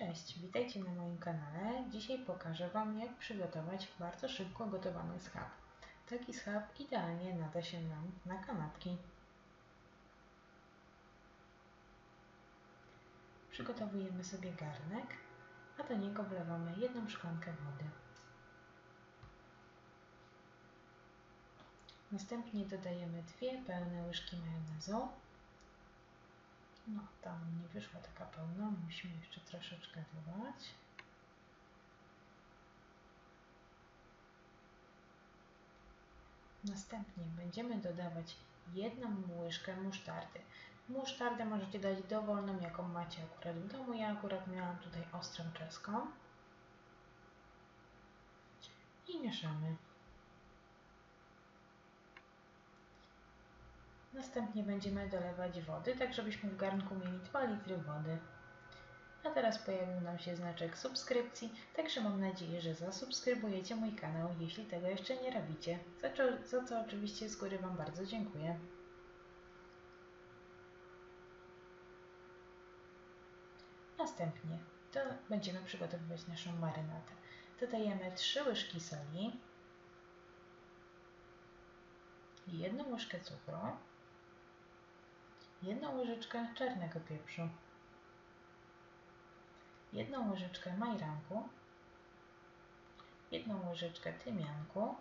Cześć, witajcie na moim kanale. Dzisiaj pokażę Wam, jak przygotować bardzo szybko gotowany schab. Taki schab idealnie nada się nam na kanapki. Przygotowujemy sobie garnek, a do niego wlewamy jedną szklankę wody. Następnie dodajemy dwie pełne łyżki majonezu no, tam nie wyszła taka pełna, musimy jeszcze troszeczkę dodać. Następnie będziemy dodawać jedną łyżkę musztardy. Musztardę możecie dać dowolną, jaką macie akurat w domu. Ja akurat miałam tutaj ostrą czeską. I mieszamy. Następnie będziemy dolewać wody, tak żebyśmy w garnku mieli 2 litry wody. A teraz pojawił nam się znaczek subskrypcji, także mam nadzieję, że zasubskrybujecie mój kanał, jeśli tego jeszcze nie robicie, za co, za co oczywiście z góry Wam bardzo dziękuję. Następnie to będziemy przygotowywać naszą marynatę. Dodajemy 3 łyżki soli, jedną łyżkę cukru, jedną łyżeczkę czarnego pieprzu, jedną łyżeczkę majranku, jedną łyżeczkę tymianku,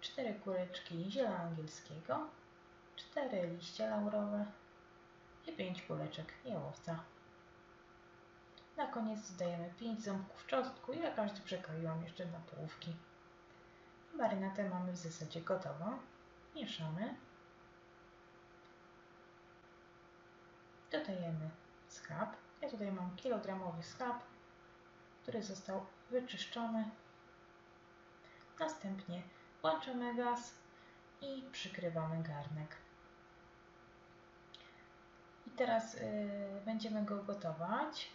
cztery kuleczki ziela angielskiego, cztery liście laurowe i pięć kuleczek jałowca. Na koniec dodajemy 5 ząbków czosnku. Ja każdy przekroiłam jeszcze na połówki. Marynatę mamy w zasadzie gotową. Mieszamy. Dodajemy schab. Ja tutaj mam kilogramowy schab, który został wyczyszczony. Następnie włączamy gaz i przykrywamy garnek. I teraz yy, będziemy go gotować.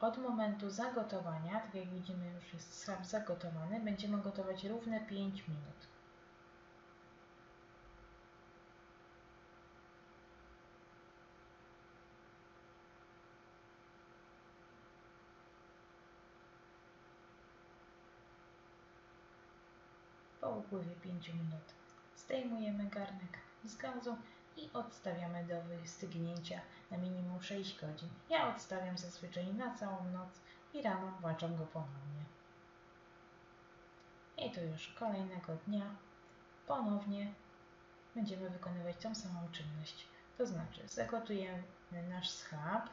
Od momentu zagotowania, tak jak widzimy już jest schab zagotowany, będziemy gotować równe 5 minut. Po upływie 5 minut zdejmujemy garnek z gazu i odstawiamy do wystygnięcia na minimum 6 godzin. Ja odstawiam zazwyczaj na całą noc i rano włączam go ponownie. I tu już kolejnego dnia ponownie będziemy wykonywać tą samą czynność. To znaczy zagotujemy nasz schab,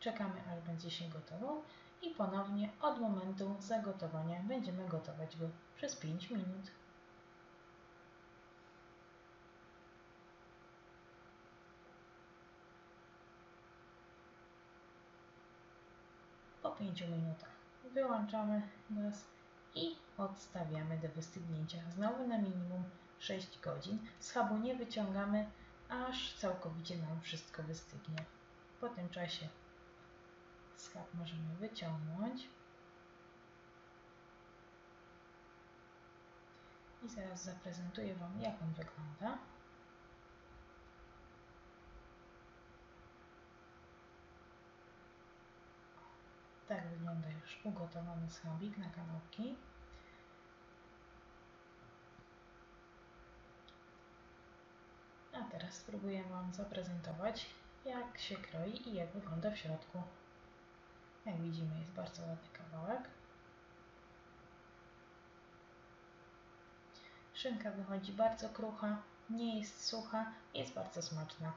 czekamy aż będzie się gotował i ponownie od momentu zagotowania będziemy gotować go przez 5 minut. Po 5 minutach wyłączamy gaz i odstawiamy do wystygnięcia. Znowu na minimum 6 godzin. Schabu nie wyciągamy, aż całkowicie nam wszystko wystygnie. Po tym czasie schab możemy wyciągnąć. I zaraz zaprezentuję Wam, jak on wygląda. Tak wygląda już ugotowany schabik na kanapki. A teraz spróbuję Wam zaprezentować, jak się kroi i jak wygląda w środku. Jak widzimy, jest bardzo ładny kawałek. Szynka wychodzi bardzo krucha, nie jest sucha, jest bardzo smaczna.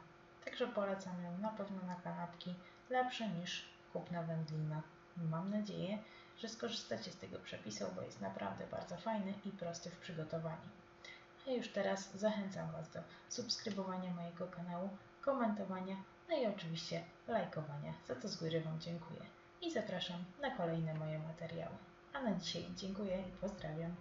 Także polecam ją na pewno na kanapki, lepsze niż kupna wędlina. Mam nadzieję, że skorzystacie z tego przepisu, bo jest naprawdę bardzo fajny i prosty w przygotowaniu. A już teraz zachęcam Was do subskrybowania mojego kanału, komentowania, no i oczywiście lajkowania, za co z góry Wam dziękuję. I zapraszam na kolejne moje materiały. A na dzisiaj dziękuję i pozdrawiam.